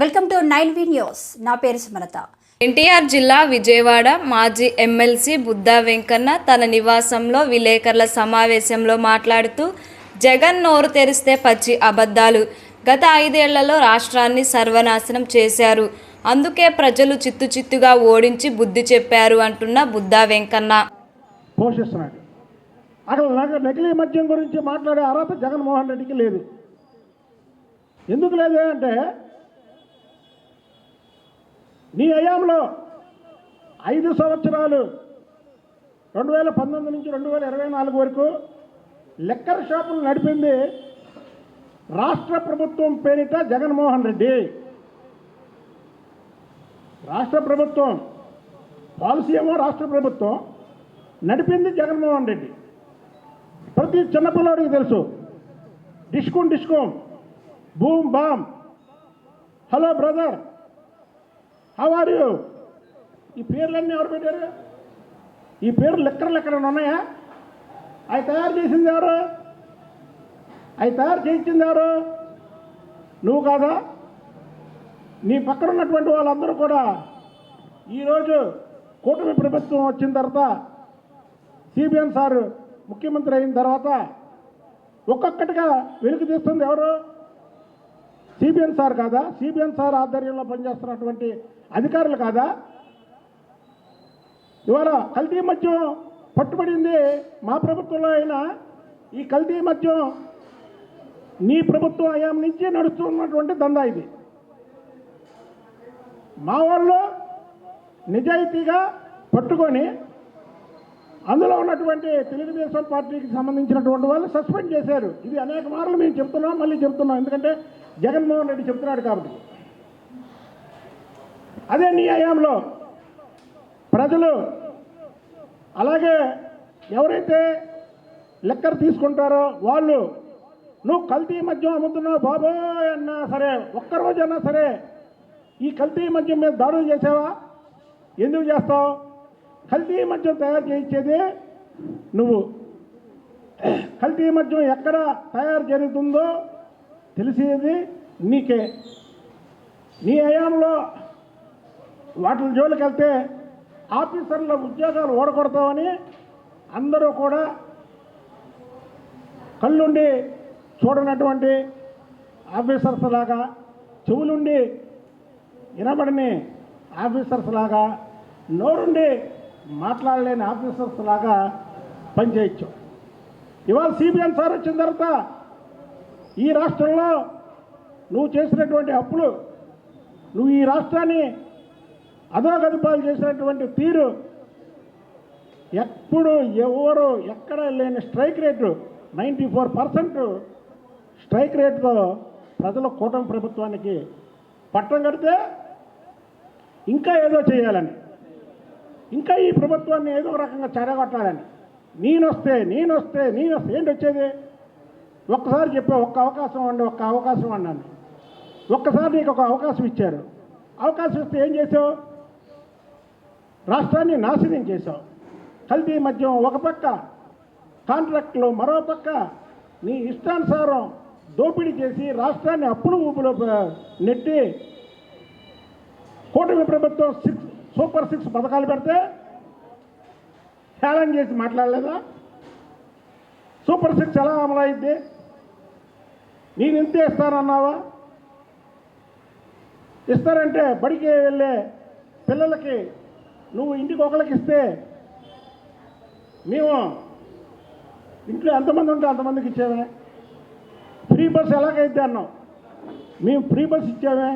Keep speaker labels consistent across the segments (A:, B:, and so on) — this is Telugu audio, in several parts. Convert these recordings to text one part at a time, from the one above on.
A: Welcome to nine V news. నా పేరు సుమలత.
B: ఎన్టీఆర్ జిల్లా విజయవాడ మాజీ ఎమ్మెల్సీ బుద్దా వెంకన్న తన నివాసంలో విలేకరుల సమావేశంలో మాట్లాడుతూ జగన్ నోరు తెరిస్తే పచ్చి అబద్ధాలు. గత ఐదేళ్ళలో రాష్ట్రాన్ని సర్వనాశనం చేశారు. అందుకే ప్రజలు చిత్తు చిత్తుగా ఓడించి బుద్ధి చెప్పారు అంటున్న బుద్దా వెంకన్న.
C: పోషిస్తున్నాడు. అక్కడ నాకు నకిలీ మద్యం గురించి మాట్లాడే అర్హత జగన్మోహన్ రెడ్డికి లేదు. ఎందుకు లేదు అంటే నీ హయాంలో ఐదు సంవత్సరాలు రెండు వేల పంతొమ్మిది నుంచి రెండు వేల ఇరవై నాలుగు వరకు లెక్కర్ షాపులు నడిపింది రాష్ట్ర ప్రభుత్వం పేరిట జగన్మోహన్ రెడ్డి. రాష్ట్ర ప్రభుత్వం పాలసీ ఏమో రాష్ట్ర ప్రభుత్వం నడిపింది జగన్మోహన్ రెడ్డి. ప్రతి చిన్నపిల్లడికి తెలుసు డిస్కోన్ డిస్కోన్ boom bam. Hello brother are you ఈ పేర్లన్నీ ఎవరు పెట్టారు? ఈ పేర్లు లెక్కర్లు ఎక్కడైనా ఉన్నాయా? అవి తయారు చేసింది ఎవరు? అవి తయారు చేయించింది ఎవరు? నువ్వు కాదా? నీ పక్కన ఉన్నటువంటి వాళ్ళందరూ కూడా ఈరోజు కూటమి ప్రభుత్వం వచ్చిన తర్వాత సిబిఎన్ సారు ముఖ్యమంత్రి అయిన తర్వాత ఒక్కొక్కటిగా వెలుగు తీస్తుంది ఎవరు? సిబిఎన్ సార్ కాదా? సిబిఎన్ సార్ ఆధ్వర్యంలో పనిచేస్తున్నటువంటి అధికారులు కాదా? ఇవాళ కల్తీ మద్యం పట్టుబడింది మా ప్రభుత్వంలో అయినా. ఈ కల్తీ మద్యం నీ ప్రభుత్వం హయాం నుంచి నడుస్తున్నటువంటి దందా ఇది. మా వాళ్ళు నిజాయితీగా పట్టుకొని అందులో ఉన్నటువంటి తెలుగుదేశం పార్టీకి సంబంధించినటువంటి వాళ్ళు సస్పెండ్ చేశారు. ఇది అనేక మార్లు మేము చెప్తున్నాం మళ్ళీ చెప్తున్నాం. ఎందుకంటే జగన్మోహన్ రెడ్డి చెప్తున్నాడు కాబట్టి. అదే నీ హయాంలో ప్రజలు అలాగే ఎవరైతే లెక్కర్ తీసుకుంటారో వాళ్ళు నువ్వు కల్తీ మద్యం అమ్ముతున్నావు బాబోయ్ అన్నా సరే ఒక్కరోజైనా సరే ఈ కల్తీ మద్యం మీద దాడులు చేసావా? ఎందుకు చేస్తావు? కల్తీ మద్యం తయారు చేయించేది నువ్వు. కల్తీ మద్యం ఎక్కడ తయారు జరుగుతుందో తెలిసేది నీకే. నీ హయాంలో వాటి జోలికి వెళ్తే ఆఫీసర్ల ఉద్యోగాలు ఓడగొడతామని అందరూ కూడా కళ్ళుండి చూడనటువంటి ఆఫీసర్స్ లాగా చెవులుండి వినబడని ఆఫీసర్స్ లాగా నోరుండి మాట్లాడలేని ఆఫీసర్స్ లాగా పనిచేయచ్చు. ఇవాళ సిబిఎన్ సార్ వచ్చిన తర్వాత ఈ రాష్ట్రంలో నువ్వు చేసినటువంటి అప్పులు నువ్వు ఈ రాష్ట్రాన్ని అధోగతిపాలు చేసినటువంటి తీరు ఎప్పుడు ఎవరు ఎక్కడ లేని strike rate ninety four percent strike రేటుతో ప్రజల కూటమి ప్రభుత్వానికి పట్టం కడితే ఇంకా ఏదో చేయాలని. ఇంకా ఈ ప్రభుత్వాన్ని ఏదో రకంగా చెడగొట్టాలని నేనొస్తే నేనొస్తే నేనొస్తే. ఏంటి వచ్చేది? ఒక్కసారి చెప్పే ఒక్క అవకాశం అండి ఒక్క అవకాశం అన్నాను ఒక్కసారి నీకు ఒక అవకాశం ఇచ్చారు. అవకాశం ఇస్తే ఏం చేసావు? రాష్ట్రాన్ని నాశనం చేశావు కల్తీ మద్యం ఒక పక్క కాంట్రాక్టులు మరో పక్క నీ ఇష్టానుసారం దోపిడీ చేసి రాష్ట్రాన్ని అప్పులు ఊపులో నెట్టి కూటమి ప్రభుత్వం సిక్స్ సూపర్ సిక్స్ పథకాలు పెడితే ఛాలెంజ్ చేసి మాట్లాడలేదా? సూపర్ సిక్స్ ఎలా అమలైద్ది నేను ఇంతే ఇస్తానన్నావా? ఇస్తారంటే బడికి వెళ్ళే పిల్లలకి నువ్వు ఇంటికి ఒకరికి ఇస్తే మేము ఇంట్లో ఎంతమంది ఉంటే అంతమందికి ఇచ్చామే ఫ్రీ బస్ ఎలాగైతే అన్నాం మేము ఫ్రీ బస్ ఇచ్చామే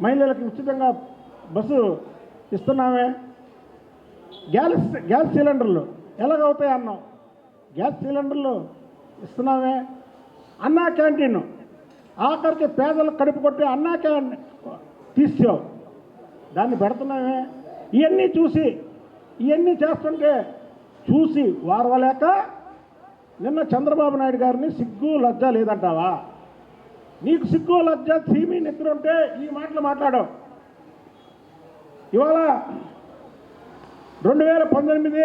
C: మహిళలకు ఉచితంగా బస్సు ఇస్తున్నామే గ్యాస్ గ్యాస్ సిలిండర్లు ఎలాగవుతాయి అన్నాం గ్యాస్ సిలిండర్లు ఇస్తున్నామే అన్నా క్యాంటీన్. ఆఖరికి పేదలు కడుపు కొట్టి అన్నా క్యాన్ తీసావు దాన్ని పెడుతున్నామే ఇవన్నీ చూసి ఇవన్నీ చేస్తుంటే చూసి వారవలేక నిన్న చంద్రబాబు నాయుడు గారిని సిగ్గు లజ్జ లేదంటావా? నీకు సిగ్గు లజ్జ సీమి నిద్ర ఉంటే ఈ మాటలు మాట్లాడవు. ఇవాళ రెండు వేల పంతొమ్మిది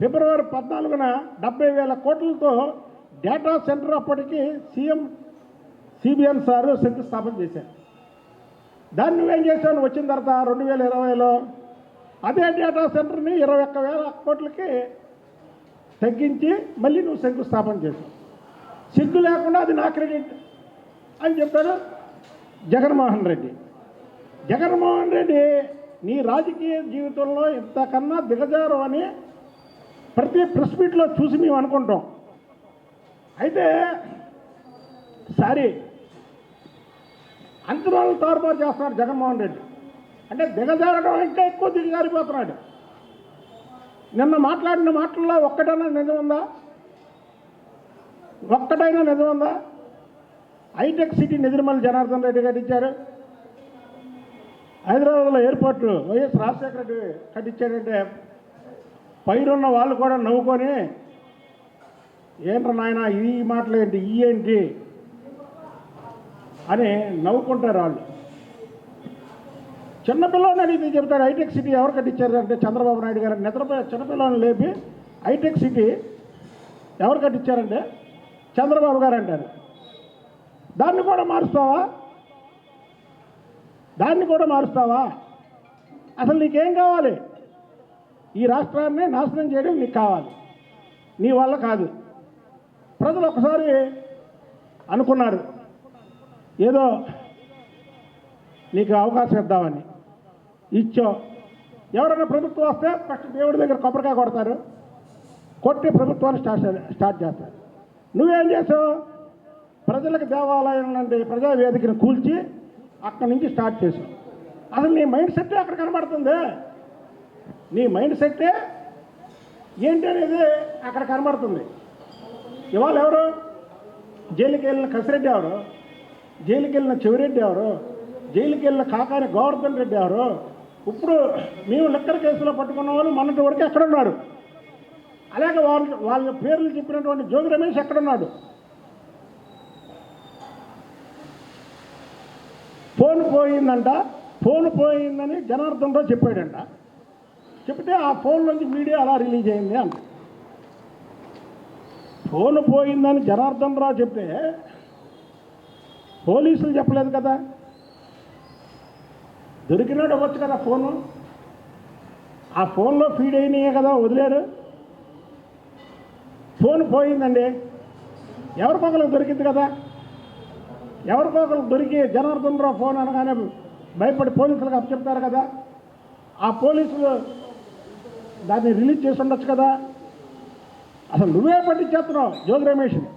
C: ఫిబ్రవరి పద్నాలుగున డెబ్బై వేల కోట్లతో డేటా సెంటర్ అప్పటికి సీఎం సిబిఎన్ సార్ శంకుస్థాపన చేశారు. దాన్ని నువ్వేం చేసావు వచ్చిన తర్వాత రెండు వేల ఇరవైలో అదే డేటా సెంటర్ని ఇరవై ఒక్క వేల కోట్లకి తగ్గించి మళ్ళీ నువ్వు శంకుస్థాపన చేశావు. సిగ్గు లేకుండా అది నా క్రెడిట్ అని చెప్పాడు జగన్మోహన్ రెడ్డి. జగన్మోహన్ రెడ్డి నీ రాజకీయ జీవితంలో ఇంతకన్నా దిగజారు అని ప్రతి ప్రెస్ మీట్లో చూసి మేము అనుకుంటాం. అయితే సారీ అంచనాలు తారుమారు చేస్తున్నాడు జగన్మోహన్ రెడ్డి. అంటే దిగజారడం ఇంకా ఎక్కువ దిగజారిపోతున్నాడు. నిన్న మాట్లాడిన మాటల్లో ఒక్కటైనా నిజముందా ఒక్కటైనా నిజముందా హైటెక్ సిటీ నిజమల్ జనార్దన్ రెడ్డి కట్టించారు హైదరాబాద్లో ఎయిర్పోర్ట్ వైఎస్ రాజశేఖర రెడ్డి కట్టించాడంటే పైరున్న వాళ్ళు కూడా నవ్వుకొని ఏంట్రా నాయన ఈ మాటలేంటి ఈ ఏంటి? అని నవ్వుకుంటారు వాళ్ళు. చిన్నపిల్లని అడిగితే చెప్తాడు హైటెక్ సిటీ ఎవరు కట్టించారు? అంటే చంద్రబాబు నాయుడు గారు. నిద్రపోయే చిన్నపిల్లని లేపి హైటెక్ సిటీ ఎవరు కట్టించారంటే చంద్రబాబు గారు అంటారు. దాన్ని కూడా మారుస్తావా? దాన్ని కూడా మారుస్తావా? అసలు నీకేం కావాలి? ఈ రాష్ట్రాన్ని నాశనం చేయడం నీకు కావాలి. నీ వల్ల కాదు. ప్రజలు ఒకసారి అనుకున్నారు. ఏదో నీకు అవకాశం ఇద్దామని. ఇచ్చో. ఎవరైనా ప్రభుత్వం వస్తే ఫస్ట్ దేవుడి దగ్గర కొబ్బరికాయ కొడతారు. కొట్టి ప్రభుత్వాన్ని స్టార్ట్ స్టార్ట్ చేస్తారు. నువ్వేం చేసావు? ప్రజలకు దేవాలయం నుండి ప్రజా వేదికను కూల్చి అక్కడి నుంచి స్టార్ట్ చేసాం అసలు నీ మైండ్ సెట్టే అక్కడ కనబడుతుంది. నీ మైండ్ సెట్టే ఏంటి అనేది అక్కడ కనబడుతుంది. ఇవాళ ఎవరు? జైలుకి వెళ్ళిన కసిరెడ్డి ఎవరు? జైలుకి వెళ్ళిన చెవిరెడ్డి ఎవరు? జైలుకి వెళ్ళిన కాకాని గోవర్ధన్ రెడ్డి ఎవరు? ఇప్పుడు మేము లెక్కర్ కేసులో పట్టుకున్న వాళ్ళు మొన్నటి వరకు ఎక్కడున్నారు? అలాగే వాళ్ళ వాళ్ళ పేర్లు చెప్పినటువంటి జోగి రమేష్ ఎక్కడున్నాడు? ఫోన్ పోయిందంట ఫోన్ పోయిందని జనార్దన్ రావు చెప్పాడంట. చెప్తే ఆ ఫోన్ నుంచి మీడియా అలా రిలీజ్ అయింది అంట. ఫోన్ పోయిందని జనార్దన్ రావు చెప్తే పోలీసులు చెప్పలేదు కదా? దొరికినాడు అవ్వచ్చు కదా ఫోను? ఆ ఫోన్లో ఫీడ్ అయినాయే కదా వదిలేరు? ఫోన్ పోయిందండి. ఎవరికొకరికి దొరికింది కదా? ఎవరికొకరికి దొరికి జనార్దన్ రావు ఫోన్ అనగానే భయపడి పోలీసులకు అప్పచెప్తారు కదా. ఆ పోలీసులు దాన్ని రిలీజ్ చేసి ఉండొచ్చు కదా. అసలు నువ్వే పట్టించేస్తున్నావు జోగి రమేష్ని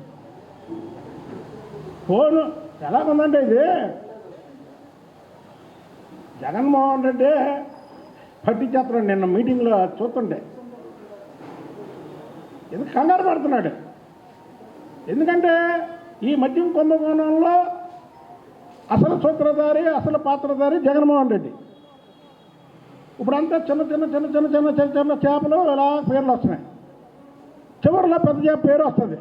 C: ఫోను ఎలాగుందంటే ఇది? జగన్మోహన్ రెడ్డి పట్టించేస్తున్నాడు నిన్న మీటింగ్లో చూస్తుంటే. ఎందుకు కంగారు పడుతున్నాడు? ఎందుకంటే ఈ మద్యం కుంభకోణంలో అసలు సూత్రధారి అసలు పాత్రధారి జగన్మోహన్ రెడ్డి. ఇప్పుడంతా చిన్న చిన్న చిన్న చిన్న చిన్న చిన్న చిన్న చేపలు ఇలా పేర్లు వస్తున్నాయి. చివరిలో పెద్ద చేప పేరు వస్తుంది.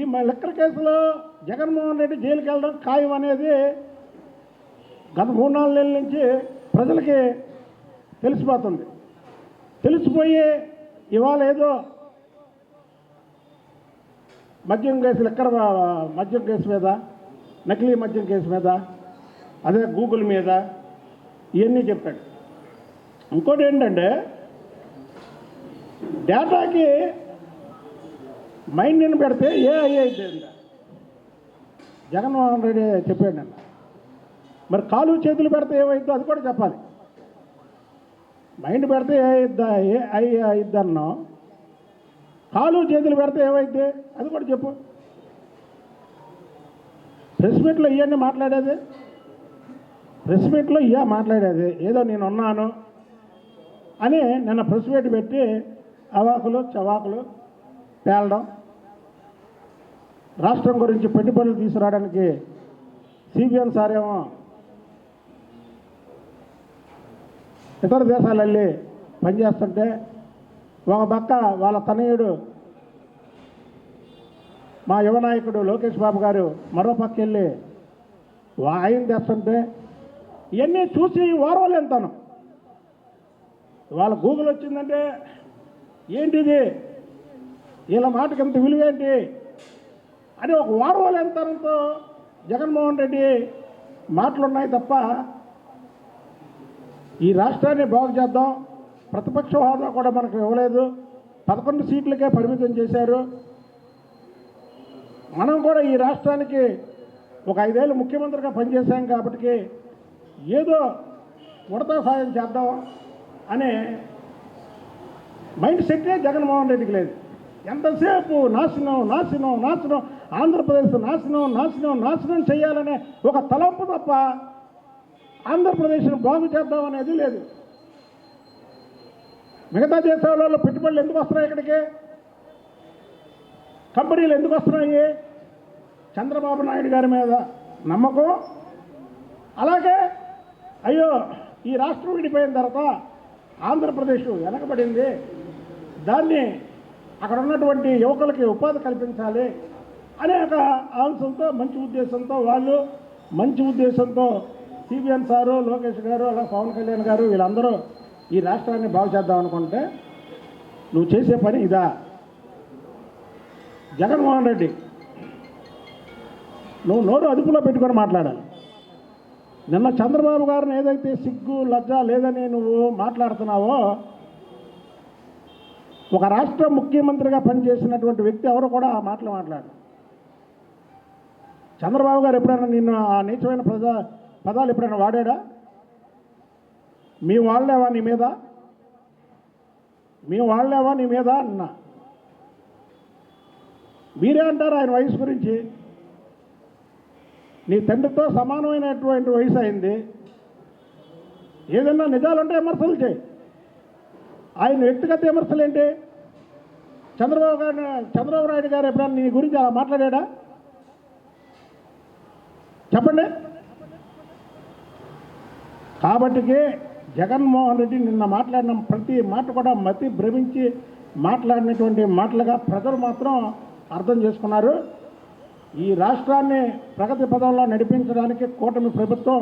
C: ఈ మ- లెక్కల కేసులో జగన్మోహన్ రెడ్డి జైలుకి వెళ్ళడం ఖాయం అనేది గత మూడు నాలుగు నెలల నుంచి ప్రజలకి తెలిసిపోతుంది. తెలిసిపోయి ఇవాళ ఏదో మద్యం కేసు లెక్కర మద్యం కేసు మీద నకిలీ మద్యం కేసు మీద అదే గూగుల్ మీద ఇవన్నీ చెప్పాడు. ఇంకోటి ఏంటంటే డేటాకి మైండ్ని పెడితే ఏ ఐ అంట జగన్మోహన్ రెడ్డి చెప్పాడు అన్న మరి కాలు చేతులు పెడితే ఏమైద్దో అది కూడా చెప్పాలి. మైండ్ పెడితే ఏ అయిద్దా ఏ అయి అయిద్దన్నో కాలు చేతులు పెడితే ఏమైద్ది? అది కూడా చెప్పు. ప్రెస్ మీట్లో ఇవన్నీ మాట్లాడేది? ప్రెస్ మీట్లో ఇయా మాట్లాడేది. ఏదో నేను ఉన్నాను అని నిన్న ప్రెస్ మీట్ పెట్టి అవాకులు చవాకులు పేలడం రాష్ట్రం గురించి పెట్టుబడులు తీసుకురావడానికి సిబిఎన్ సార్ ఏమో ఇతర దేశాలు వెళ్ళి పనిచేస్తుంటే ఒక పక్క వాళ్ళ తనయుడు మా యువ నాయకుడు లోకేష్ బాబు గారు మరో పక్క వెళ్ళి వా- ఆయన తెస్తుంటే ఇవన్నీ చూసి ఓర్వలేంతాను వాళ్ళ గూగుల్ వచ్చిందంటే ఏంటిది? వీళ్ళ మాటకి ఎంత విలువేంటి? అని ఒక ఓర్వలేంతనంతో జగన్మోహన్ రెడ్డి మాటలు ఉన్నాయి తప్ప ఈ రాష్ట్రాన్ని బాగు చేద్దాం ప్రతిపక్ష హోదా కూడా మనకు ఇవ్వలేదు పదకొండు సీట్లకే పరిమితం చేశారు మనం కూడా ఈ రాష్ట్రానికి ఒక ఐదేళ్ళు ముఖ్యమంత్రిగా పనిచేశాం కాబట్టి ఏదో ఉడతా సాయం చేద్దాం అనే మైండ్ సెట్టే జగన్మోహన్ రెడ్డికి లేదు. ఎంతసేపు నాశనం నాశనం నాశనం ఆంధ్రప్రదేశ్ నాశనం నాశనం నాశనం చేయాలనే ఒక తలంపు తప్ప ఆంధ్రప్రదేశ్ను బాగు చేద్దాం అనేది లేదు. మిగతా దేశాలలో పెట్టుబడులు ఎందుకు వస్తున్నాయి ఇక్కడికి? కంపెనీలు ఎందుకు వస్తున్నాయి? చంద్రబాబు నాయుడు గారి మీద నమ్మకం. అలాగే అయ్యో ఈ రాష్ట్రం విడిపోయిన తర్వాత ఆంధ్రప్రదేశ్ వెనకబడింది. దాన్ని అక్కడ ఉన్నటువంటి యువకులకి ఉపాధి కల్పించాలి అనే ఒక అంశంతో మంచి ఉద్దేశంతో వాళ్ళు మంచి ఉద్దేశంతో సిబిఎన్ సారు లోకేష్ గారు అలా పవన్ కళ్యాణ్ గారు వీళ్ళందరూ ఈ రాష్ట్రాన్ని బాగు చేద్దాం అనుకుంటే నువ్వు చేసే పని ఇదా. జగన్మోహన్ రెడ్డి నువ్వు నోరు అదుపులో పెట్టుకొని మాట్లాడాలి. నిన్న చంద్రబాబు గారిని ఏదైతే సిగ్గు లజ్జ లేదని నువ్వు మాట్లాడుతున్నావో ఒక రాష్ట్ర ముఖ్యమంత్రిగా పనిచేసినటువంటి వ్యక్తి ఎవరు కూడా ఆ మాటలు మాట్లాడు చంద్రబాబు గారు ఎప్పుడైనా నిన్ను ఆ నీచమైన ప్రజా పదాలు ఎప్పుడైనా వాడాడా? మీ వాళ్ళేవా నీ మీద? మీ వాళ్ళేవా నీ మీద? అన్న. మీరే అంటారు ఆయన వయసు గురించి. నీ తండ్రితో సమానమైనటువంటి వయసు అయింది. ఏదన్నా నిజాలుంటే విమర్శలు చేయి. ఆయన వ్యక్తిగత విమర్శలు ఏంటి? చంద్రబాబు గారు చంద్రబాబు నాయుడు గారు ఎప్పుడన్నా నీ గురించి అలా మాట్లాడా చెప్పండి. కాబట్టికి జగన్మోహన్ రెడ్డి నిన్న మాట్లాడిన ప్రతి మాట కూడా మతి భ్రమించి మాట్లాడినటువంటి మాటలుగా ప్రజలు మాత్రం అర్థం చేసుకున్నారు. ఈ రాష్ట్రాన్ని ప్రగతి పదంలో నడిపించడానికి కూటమి ప్రభుత్వం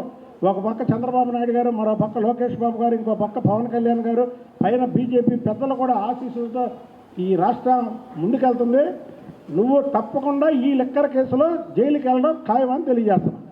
C: ఒక పక్క చంద్రబాబు నాయుడు గారు మరో పక్క లోకేష్ బాబు గారు ఇంకో పక్క పవన్ కళ్యాణ్ గారు పైన బీజేపీ పెద్దలు కూడా ఆశీస్సులతో ఈ రాష్ట్రం ముందుకెళ్తుంది. నువ్వు తప్పకుండా ఈ లెక్కర కేసులో జైలుకి వెళ్ళడం ఖాయమని తెలియజేస్తున్నావు